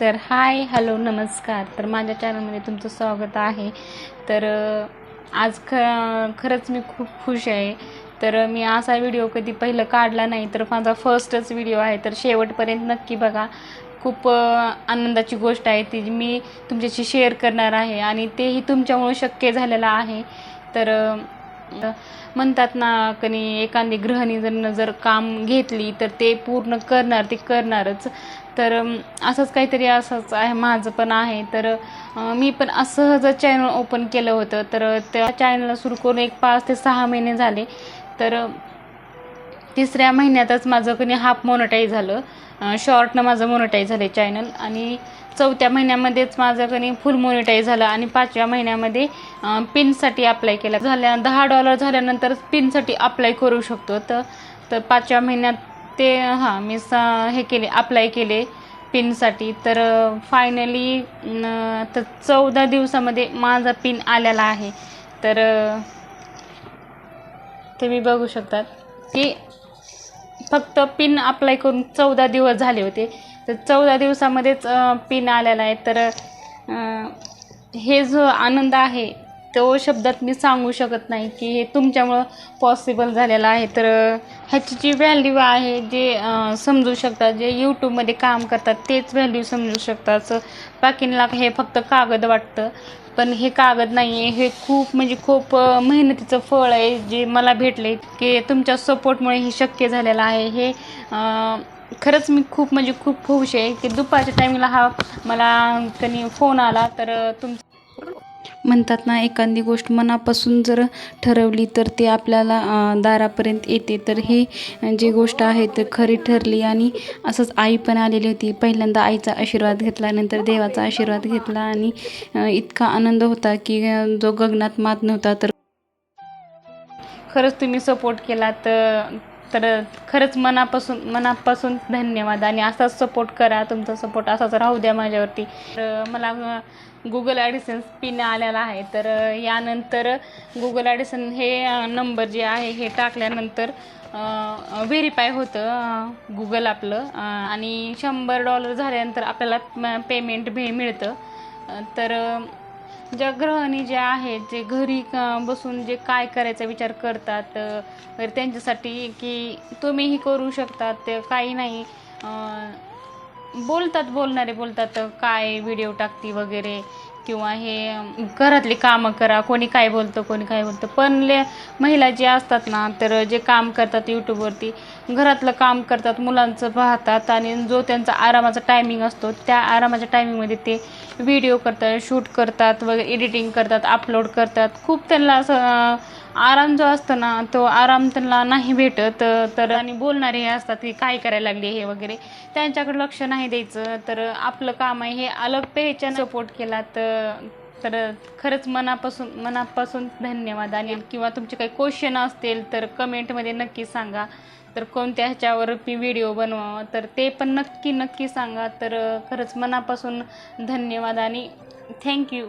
तर hi hello नमस्कार. तर माझ्या चॅनलमध्ये तुमचं स्वागत आहे. तर आज ख खरंच मी खूप खुश आहे. तर मी असा व्हिडिओ कधी पहिलं काढला नाही तर माझा फर्स्टच व्हिडिओ आहे. तर शेवटपर्यंत नक्की बघा. खूप आनंदाची गोष्ट आहे ती. मी तुमच्याशी शेअर करणार आहे आणि तेही तुमच्यामुळं शक्य झालेलं आहे. तर म्हणतात ना कणी एखादी ग्रहणी जर जर काम घेतली तर ते पूर्ण करणार ते करणारच. तर असंच काहीतरी असंच आहे माझं पण आहे. तर मी पण असं चॅनल ओपन केलं होतं तर त्या चॅनलला सुरू करून एक पाच ते सहा महिने झाले. तर तिसऱ्या महिन्यातच माझं कणी हाफ मोनोटाईज झालं. शॉर्टनं माझं मोनोटाईज झालं चॅनल आणि चौथ्या महिन्यामध्येच माझं कणी फुल मोनिटाईज झालं. आणि पाचव्या महिन्यामध्ये पिनसाठी अप्लाय केला. झाल्या दहा डॉलर झाल्यानंतर पिनसाठी अप्लाय करू शकतो. तर तर पाचव्या महिन्यात ते हां मी स हे केले अप्लाय केले पिनसाठी तर फायनली तर चौदा दिवसामध्ये माझा पिन आलेला आहे. तर ते तुम्ही बघू शकतात. की फक्त पिन अप्लाय करून चौदा दिवस झाले होते. तर चौदा दिवसामध्येच पिन आलेला आहे. तर हे जो आनंद आहे तो शब्दात मी सांगू शकत नाही की हे तुमच्यामुळं पॉसिबल झालेलं आहे. तर ह्याची जी व्हॅल्यू आहे जे समजू शकतात जे यूट्यूबमध्ये काम करतात तेच व्हॅल्यू समजू शकतात. बाकींना हे फक्त कागद वाटतं. पण हे कागद नाही आहे हे खूप म्हणजे खूप मेहनतीचं फळ आहे जे मला भेटले की तुमच्या सपोर्टमुळे हे शक्य झालेलं आहे. हे खरंच मी खूप म्हणजे खूप खुश आहे की दुपारच्या टायमिंगला हा मला कधी फोन आला. तर तुम म्हणतात ना एखादी गोष्ट मनापासून जर ठरवली तर ते आपल्याला दारापर्यंत येते. तर हे जी गोष्ट आहे तर खरी ठरली आणि असंच आई पण आलेली होती. पहिल्यांदा आईचा आशीर्वाद घेतला नंतर देवाचा आशीर्वाद घेतला आणि इतका आनंद होता की जो गगनात मात नव्हता तर खरंच तुम्ही सपोर्ट केला तर तर खरंच मनापासून मनापासून धन्यवाद आणि असाच सपोर्ट करा तुमचा सपोर्ट असाच राहू द्या माझ्यावरती. तर मला गुगल ॲडिसन्स पिन आलेला आहे. तर यानंतर गुगल ॲडिसन हे नंबर जे आहे हे टाकल्यानंतर व्हेरीफाय होतं गुगल आपलं. आणि शंभर डॉलर झाल्यानंतर आपल्याला पेमेंट भे मिळतं. तर ज्या गृहिणी ज्या आहेत जे घरी बसून जे काय करायचा विचार करतात त्यांच्यासाठी की तुम्हीही करू शकतात ते काही नाही. बोलतात बोलणारे बोलतात काय व्हिडिओ टाकती वगैरे. किंवा हे घरातली कामं करा कोणी काय बोलतं कोणी काय बोलतं. पण ले महिला जे असतात ना तर जे काम करतात यूट्यूबवरती घरातलं काम करतात मुलांचं पाहतात आणि जो त्यांचा आरामाचा टायमिंग असतो त्या आरामाच्या टायमिंगमध्ये ते व्हिडिओ करतात शूट करतात वगैरे एडिटिंग करतात अपलोड करतात. खूप त्यांना असं आराम जो असतो ना तो आराम त्यांना नाही भेटत. तर आणि बोलणारे हे असतात की काय करायला लागले हे वगैरे. त्यांच्याकडे लक्ष नाही द्यायचं. तर आपलं काम आहे हे अलग पेहच्यानं सपोर्ट केला तर तर खरंच मनापासून मनापासून धन्यवाद. आणि किंवा तुमचे काही क्वेश्चन असतील तर कमेंटमध्ये नक्की सांगा. तर कोणत्या ह्याच्यावर मी व्हिडिओ बनवावं तर ते पण नक्की नक्की सांगा. तर खरंच मनापासून धन्यवाद आणि थँक्यू